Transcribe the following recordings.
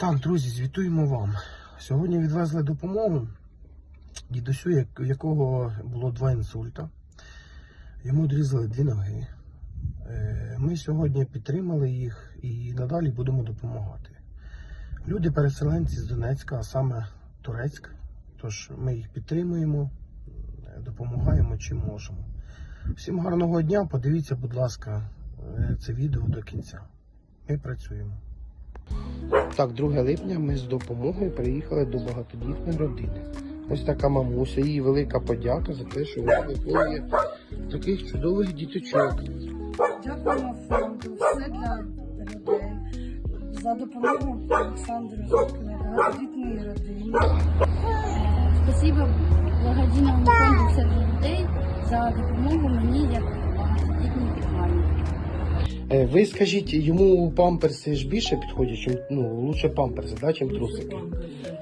Так, друзі, звітуємо вам. Сьогодні відвезли допомогу дідусю, якого було два інсульта. Йому відрізали дві ноги. Е, Ми сьогодні підтримали їх і надалі будемо допомагати. Люди переселенці з Донецька, а саме Турецьк. Тож ми їх підтримуємо, допомагаємо чим можемо. Всім гарного дня. Подивіться, будь ласка, е, це відео до кінця. Ми працюємо. Так, 2 липня ми з допомогою приїхали до багатодітної родини. Ось така мамуся, їй велика подяка за те, що вона виховує таких чудових діточок. Дякуємо фонду, все для людей. За допомогу Олександру Зокину, багатодітної родини. Спасибо благодійному фонду «Все для людей за допомогу мені Ви скажіть, йому памперси ж більше підходять, чим ну, лучше памперси, да, чим трусики.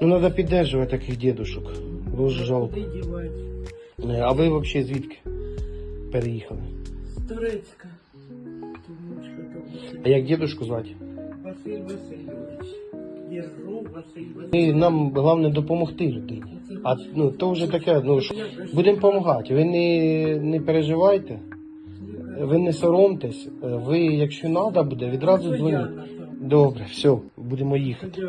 Ну, треба підтримувати таких дідушок. Дуже жалко. Е, А ви взагалі звідки переїхали? З Турецька. А як дідушку звати? Василь Васильович. Єржов Василь Васильович. Нам головне допомогти людині. А ну, то вже таке, ну, будемо допомагати. Ви не, не переживайте, ви не соромтесь. Е, Ви, якщо треба буде, відразу дзвоніть. Добре, все, будемо їхати.